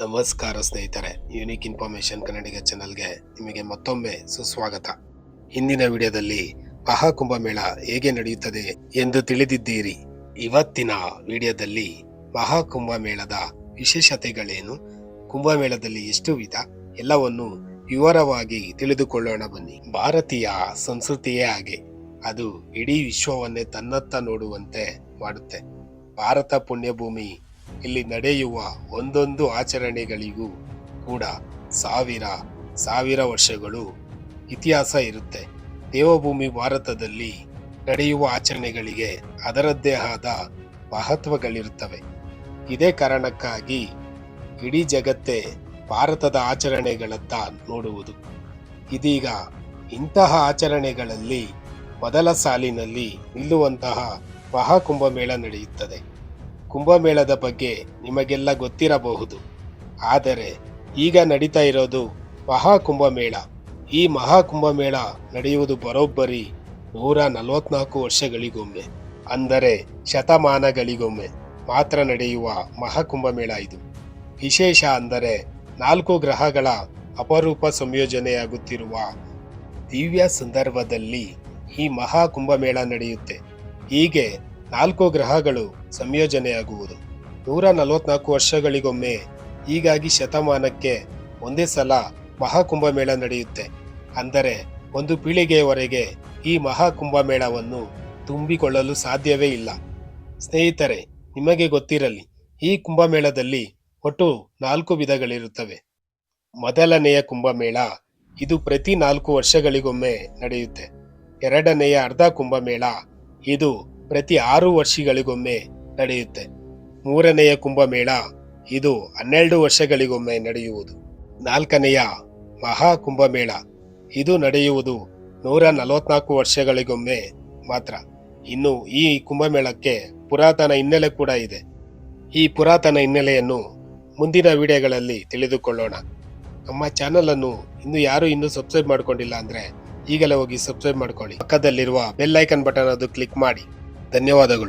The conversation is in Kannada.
ನಮಸ್ಕಾರ ಸ್ನೇಹಿತರೆ. ಯುನಿಕ್ ಇನ್ಫಾರ್ಮೇಶನ್ ಕನ್ನಡಿಗ ಚಾನಲ್ಗೆ ನಿಮಗೆ ಮತ್ತೊಮ್ಮೆ ಸುಸ್ವಾಗತ. ಹಿಂದಿನ ವಿಡಿಯೋದಲ್ಲಿ ಮಹಾಕುಂಭ ಮೇಳ ಹೇಗೆ ನಡೆಯುತ್ತದೆ ಎಂದು ತಿಳಿದಿದ್ದೀರಿ. ಇವತ್ತಿನ ವಿಡಿಯೋದಲ್ಲಿ ಮಹಾಕುಂಭ ಮೇಳದ ವಿಶೇಷತೆಗಳೇನು, ಕುಂಭಮೇಳದಲ್ಲಿ ಎಷ್ಟು ವಿಧ, ಎಲ್ಲವನ್ನು ವಿವರವಾಗಿ ತಿಳಿದುಕೊಳ್ಳೋಣ ಬನ್ನಿ. ಭಾರತೀಯ ಸಂಸ್ಕೃತಿಯೇ ಹಾಗೆ. ಅದು ಇಡೀ ವಿಶ್ವವನ್ನೇ ತನ್ನತ್ತ ನೋಡುವಂತೆ ಮಾಡುತ್ತೆ. ಭಾರತ ಪುಣ್ಯಭೂಮಿ ಇಲ್ಲಿ ನಡೆಯುವ ಒಂದೊಂದು ಆಚರಣೆಗಳಿಗೂ ಕೂಡ ಸಾವಿರ ಸಾವಿರ ವರ್ಷಗಳು ಇತಿಹಾಸ ಇರುತ್ತೆ. ದೇವಭೂಮಿ ಭಾರತದಲ್ಲಿ ನಡೆಯುವ ಆಚರಣೆಗಳಿಗೆ ಅದರದ್ದೇ ಆದ ಮಹತ್ವಗಳಿರುತ್ತವೆ ಇದೇ ಕಾರಣಕ್ಕಾಗಿ ಇಡೀ ಜಗತ್ತೇ ಭಾರತದ ಆಚರಣೆಗಳತ್ತ ನೋಡುವುದು. ಇದೀಗ ಇಂತಹ ಆಚರಣೆಗಳಲ್ಲಿ ಮೊದಲ ಸಾಲಿನಲ್ಲಿ ನಿಲ್ಲುವಂತಹ ಮಹಾಕುಂಭಮೇಳ ನಡೆಯುತ್ತದೆ. ಕುಂಭಮೇಳದ ಬಗ್ಗೆ ನಿಮಗೆಲ್ಲ ಗೊತ್ತಿರಬಹುದು. ಆದರೆ ಈಗ ನಡೀತಾ ಇರೋದು ಮಹಾಕುಂಭಮೇಳ. ಈ ಮಹಾಕುಂಭಮೇಳ ನಡೆಯುವುದು ಬರೋಬ್ಬರಿ ನೂರ ನಲವತ್ನಾಲ್ಕು ವರ್ಷಗಳಿಗೊಮ್ಮೆ, ಅಂದರೆ ಶತಮಾನಗಳಿಗೊಮ್ಮೆ ಮಾತ್ರ ನಡೆಯುವ ಮಹಾಕುಂಭಮೇಳ ಇದು. ವಿಶೇಷ ಅಂದರೆ ನಾಲ್ಕು ಗ್ರಹಗಳ ಅಪರೂಪ ಸಂಯೋಜನೆಯಾಗುತ್ತಿರುವ ದಿವ್ಯ ಸಂದರ್ಭದಲ್ಲಿ ಈ ಮಹಾಕುಂಭಮೇಳ ನಡೆಯುತ್ತೆ. ಹೀಗೆ ನಾಲ್ಕು ಗ್ರಹಗಳು ಸಂಯೋಜನೆಯಾಗುವುದು. ನೂರ ನಲವತ್ನಾಲ್ಕು ವರ್ಷಗಳಿಗೊಮ್ಮೆ ಹೀಗಾಗಿ ಶತಮಾನಕ್ಕೆ ಒಂದೇ ಸಲ ಮಹಾಕುಂಭಮೇಳ ನಡೆಯುತ್ತೆ. ಅಂದರೆ ಒಂದು ಪೀಳಿಗೆಯವರೆಗೆ ಈ ಮಹಾಕುಂಭಮೇಳವನ್ನು ತುಂಬಿಕೊಳ್ಳಲು ಸಾಧ್ಯವೇ ಇಲ್ಲ. ಸ್ನೇಹಿತರೆ, ನಿಮಗೆ ಗೊತ್ತಿರಲಿ, ಈ ಕುಂಭಮೇಳದಲ್ಲಿ ಒಟ್ಟು ನಾಲ್ಕು ವಿಧಗಳಿರುತ್ತವೆ. ಮೊದಲನೆಯ ಕುಂಭಮೇಳ ಇದು ಪ್ರತಿ ನಾಲ್ಕು ವರ್ಷಗಳಿಗೊಮ್ಮೆ ನಡೆಯುತ್ತೆ. ಎರಡನೆಯ ಅರ್ಧ ಕುಂಭಮೇಳ ಇದು ಪ್ರತಿ ಆರು ವರ್ಷಗಳಿಗೊಮ್ಮೆ ನಡೆಯುತ್ತೆ. ಮೂರನೆಯ ಕುಂಭಮೇಳ ಇದು ಹನ್ನೆರಡು ವರ್ಷಗಳಿಗೊಮ್ಮೆ ನಡೆಯುವುದು. ನಾಲ್ಕನೆಯ ಮಹಾ ಕುಂಭಮೇಳ ಇದು ನಡೆಯುವುದು ನೂರ ನಲವತ್ನಾಲ್ಕು ವರ್ಷಗಳಿಗೊಮ್ಮೆ ಮಾತ್ರ. ಇನ್ನು ಈ ಕುಂಭಮೇಳಕ್ಕೆ ಪುರಾತನ ಹಿನ್ನೆಲೆ ಕೂಡ ಇದೆ. ಈ ಪುರಾತನ ಹಿನ್ನೆಲೆಯನ್ನು ಮುಂದಿನ ವಿಡಿಯೋಗಳಲ್ಲಿ ತಿಳಿದುಕೊಳ್ಳೋಣ. ನಮ್ಮ ಚಾನಲನ್ನು ಇನ್ನು ಯಾರು ಇನ್ನೂ ಸಬ್ಸ್ಕ್ರೈಬ್ ಮಾಡ್ಕೊಂಡಿಲ್ಲ ಅಂದ್ರೆ ಈಗಲೇ ಹೋಗಿ ಸಬ್ಸ್ಕ್ರೈಬ್ ಮಾಡ್ಕೊಳ್ಳಿ. ಪಕ್ಕದಲ್ಲಿರುವ ಬೆಲ್ ಐಕನ್ ಬಟನ್ ಅದು ಕ್ಲಿಕ್ ಮಾಡಿ. ಧನ್ಯವಾದಗಳು.